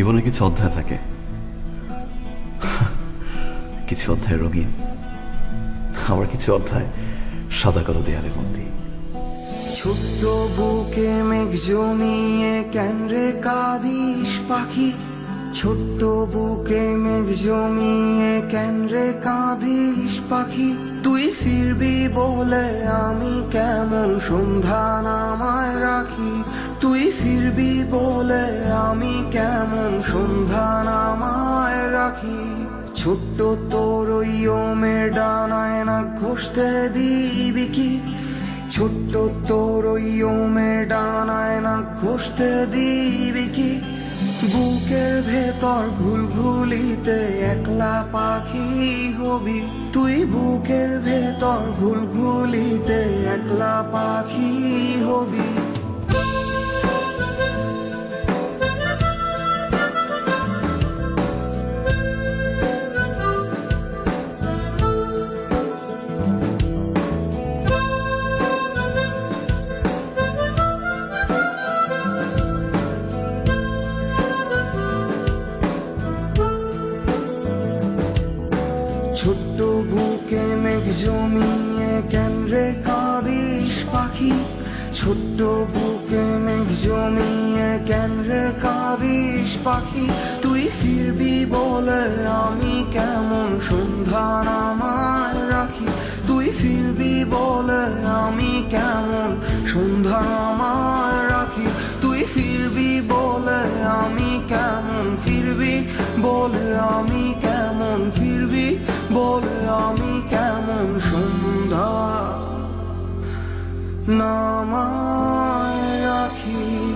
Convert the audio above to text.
জীবনে কিছু অধ্যায় থাকে। কিছু অধ্যায় রঙিন। আবার কিছু অধ্যায় সাদা কালো দেয়ালে বন্দি ছোট্ট বুকে মেঘ জমিয়ে কেন রে কাঁদিস পাখি। ছোট্ট বুকে মেঘ জমিয়ে, কেন রে কাঁদিস পাখি? তুই ফিরবি বলে আমি কেমন সন্ধ্যা নামায় রাখি? তুই ফিরবি বলে আমি কেমন সন্ধ্যা নামায় রাখি? ছোট্ট তোর ওই ওমের ডানায় না ঘষতে দিবি কি? ছোট্ট তোর ওই ওমের ডানায় না ঘষতে দিবি কি? বুকের ভেতর ঘুলঘুলিতে একলা পাখি হবি। তুই বুকের ভেতর ঘুলঘুলিতে একলা পাখি হবি। ছোট্ট বুকে মেঘ জমিয়ে রে কাঁদিস পাখি? ছোট্ট বুকে মেঘ জমিয়ে রে কাঁদিস পাখি? তুই ফিরবি বলে আমি কেমন সন্ধ্যা নামায় রাখি? তুই ফিরবি বলে আমি কেমন সন্ধ্যা নামায় রাখি? তুই ফিরবি বলে আমি কেমন ফিরবি? বলে আমি কেমন নামায় রাখি।